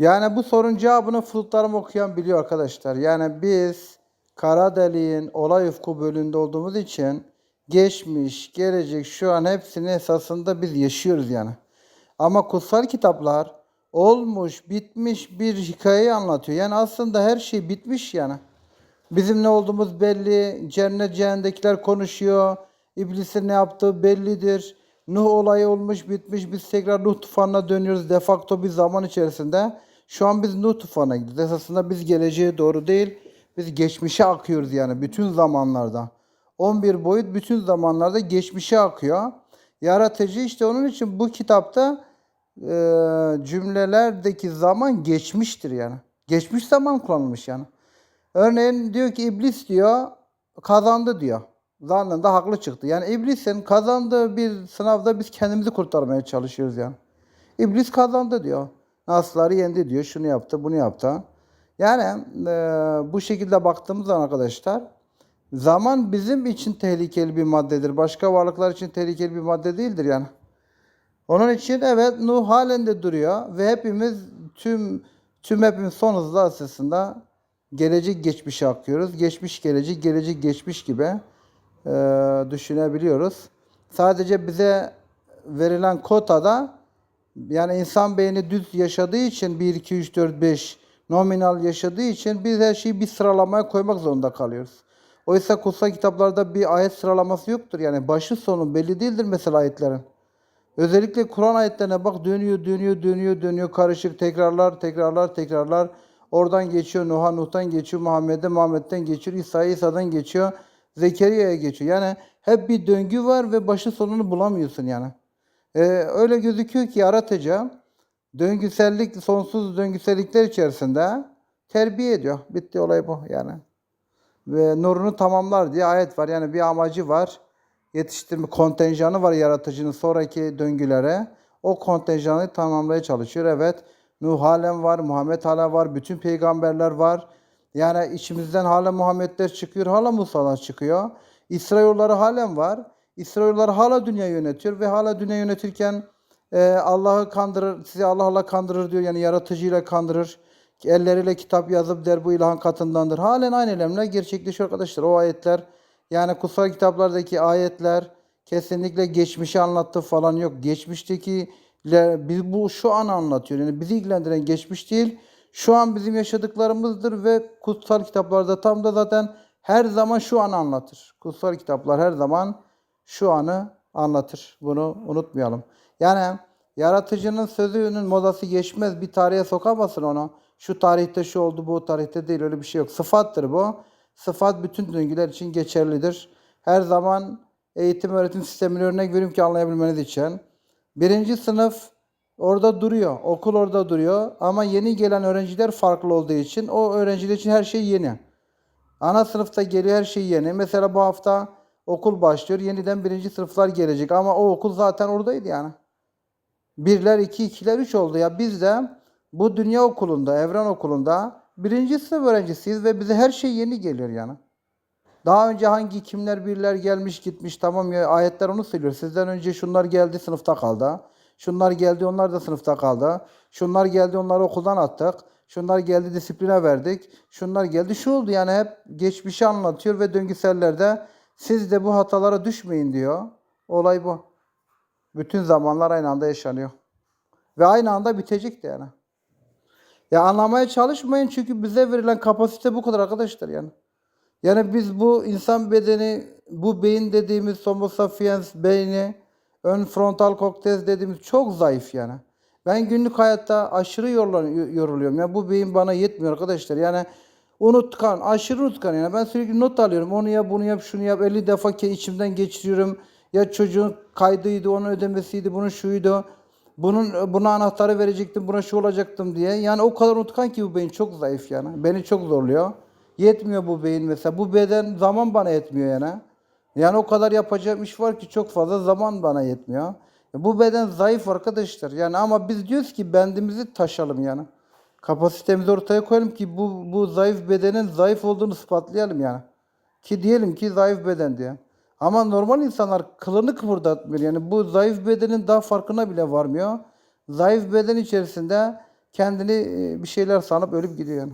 Yani bu sorunun cevabını flutlarım okuyan biliyor arkadaşlar. Yani biz kara deliğin olay ufku bölümünde olduğumuz için geçmiş, gelecek, şu an hepsini esasında biz yaşıyoruz yani. Ama kutsal kitaplar olmuş, bitmiş bir hikayeyi anlatıyor. Yani aslında her şey bitmiş yani. Bizim ne olduğumuz belli. Cennet cehennemdekiler konuşuyor. İblisin ne yaptığı bellidir. Nuh olayı olmuş bitmiş. Biz tekrar Nuh tufanına dönüyoruz. De facto bir zaman içerisinde. Şu an biz Nuh tufanına gidiyoruz. Esasında biz geleceğe doğru değil. Biz geçmişe akıyoruz yani bütün zamanlarda. 11 boyut bütün zamanlarda geçmişe akıyor. Yaratıcı işte onun için bu kitapta e, cümlelerdeki zaman geçmiştir yani. Geçmiş zaman kullanılmış yani. Örneğin diyor ki iblis diyor kazandı diyor. Zannında haklı çıktı. Yani iblisin kazandığı bir sınavda biz kendimizi kurtarmaya çalışıyoruz yani. İblis kazandı diyor. Nasları yendi diyor. Şunu yaptı, bunu yaptı. Yani e, bu şekilde baktığımız zaman arkadaşlar zaman bizim için tehlikeli bir maddedir. Başka varlıklar için tehlikeli bir madde değildir yani. Onun için evet Nuh halen de duruyor ve hepimiz tüm tüm hepimiz son hızla aslında gelecek geçmişe akıyoruz. Geçmiş gelecek, gelecek geçmiş gibi e, düşünebiliyoruz. Sadece bize verilen kotada yani insan beyni düz yaşadığı için 1, 2, 3, 4, 5 nominal yaşadığı için biz her şeyi bir sıralamaya koymak zorunda kalıyoruz. Oysa kutsal kitaplarda bir ayet sıralaması yoktur. Yani başı sonu belli değildir mesela ayetlerin. Özellikle Kur'an ayetlerine bak dönüyor, dönüyor, dönüyor, dönüyor karışık tekrarlar, tekrarlar, tekrarlar. Oradan geçiyor Nuh'a, Nuh'tan geçiyor Muhammed'e, Muhammed'den geçiyor İsa'ya, İsa'dan geçiyor Zekeriya'ya geçiyor. Yani hep bir döngü var ve başı sonunu bulamıyorsun yani. Ee, öyle gözüküyor ki yaratıcı döngüsellik, sonsuz döngüsellikler içerisinde terbiye ediyor. Bitti olay bu yani. Ve nurunu tamamlar diye ayet var. Yani bir amacı var. Yetiştirme kontenjanı var yaratıcının sonraki döngülere. O kontenjanı tamamlamaya çalışıyor. Evet. Nuh halen var, Muhammed hala var, bütün peygamberler var. Yani içimizden hala Muhammedler çıkıyor, hala Musa'lar çıkıyor. İsrailoğulları halen var. İsrailoğulları hala dünya yönetiyor ve hala dünya yönetirken e, Allah'ı kandırır, sizi Allah'la kandırır diyor. Yani yaratıcıyla kandırır. Elleriyle kitap yazıp der bu ilahın katındandır. Halen aynı elemler gerçekleşiyor arkadaşlar. O ayetler yani kutsal kitaplardaki ayetler kesinlikle geçmişi anlattı falan yok. Geçmişteki biz bu şu an anlatıyor. Yani bizi ilgilendiren geçmiş değil. Şu an bizim yaşadıklarımızdır ve kutsal kitaplarda tam da zaten her zaman şu an anlatır. Kutsal kitaplar her zaman şu anı anlatır. Bunu unutmayalım. Yani yaratıcının sözünün modası geçmez. Bir tarihe sokamazsın onu. Şu tarihte şu oldu, bu tarihte değil. Öyle bir şey yok. Sıfattır bu. Sıfat bütün döngüler için geçerlidir. Her zaman eğitim öğretim sistemini örnek vereyim ki anlayabilmeniz için. Birinci sınıf orada duruyor. Okul orada duruyor. Ama yeni gelen öğrenciler farklı olduğu için o öğrenciler için her şey yeni. Ana sınıfta geliyor her şey yeni. Mesela bu hafta okul başlıyor. Yeniden birinci sınıflar gelecek. Ama o okul zaten oradaydı yani. Birler, iki, ikiler, üç oldu. Ya biz de bu dünya okulunda, evren okulunda birinci sınıf öğrencisiyiz ve bize her şey yeni geliyor yani. Daha önce hangi kimler birler gelmiş gitmiş tamam ya ayetler onu söylüyor. Sizden önce şunlar geldi sınıfta kaldı. Şunlar geldi onlar da sınıfta kaldı. Şunlar geldi onları okuldan attık. Şunlar geldi disipline verdik. Şunlar geldi şu oldu yani hep geçmişi anlatıyor ve döngüsellerde siz de bu hatalara düşmeyin diyor. Olay bu. Bütün zamanlar aynı anda yaşanıyor. Ve aynı anda bitecek de yani. Ya anlamaya çalışmayın çünkü bize verilen kapasite bu kadar arkadaşlar yani. Yani biz bu insan bedeni, bu beyin dediğimiz homo sapiens beyni, ön frontal kortez dediğimiz çok zayıf yani. Ben günlük hayatta aşırı yoruluyorum. Ya bu beyin bana yetmiyor arkadaşlar. Yani unutkan, aşırı unutkan yani. Ben sürekli not alıyorum. Onu yap, bunu yap, şunu yap. 50 defa ke- içimden geçiriyorum. Ya çocuğun kaydıydı, onun ödemesiydi, bunun şuydu. Bunun buna anahtarı verecektim, buna şu olacaktım diye. Yani o kadar unutkan ki bu beyin çok zayıf yani. Beni çok zorluyor. Yetmiyor bu beyin mesela. Bu beden zaman bana yetmiyor yani. Yani o kadar yapacağım iş var ki çok fazla zaman bana yetmiyor. Bu beden zayıf arkadaşlar. Yani ama biz diyoruz ki bendimizi taşalım yani. Kapasitemizi ortaya koyalım ki bu, bu zayıf bedenin zayıf olduğunu ispatlayalım yani. Ki diyelim ki zayıf beden diye. Ama normal insanlar kılını kıpırdatmıyor. Yani bu zayıf bedenin daha farkına bile varmıyor. Zayıf beden içerisinde kendini e, bir şeyler sanıp ölüp gidiyor yani.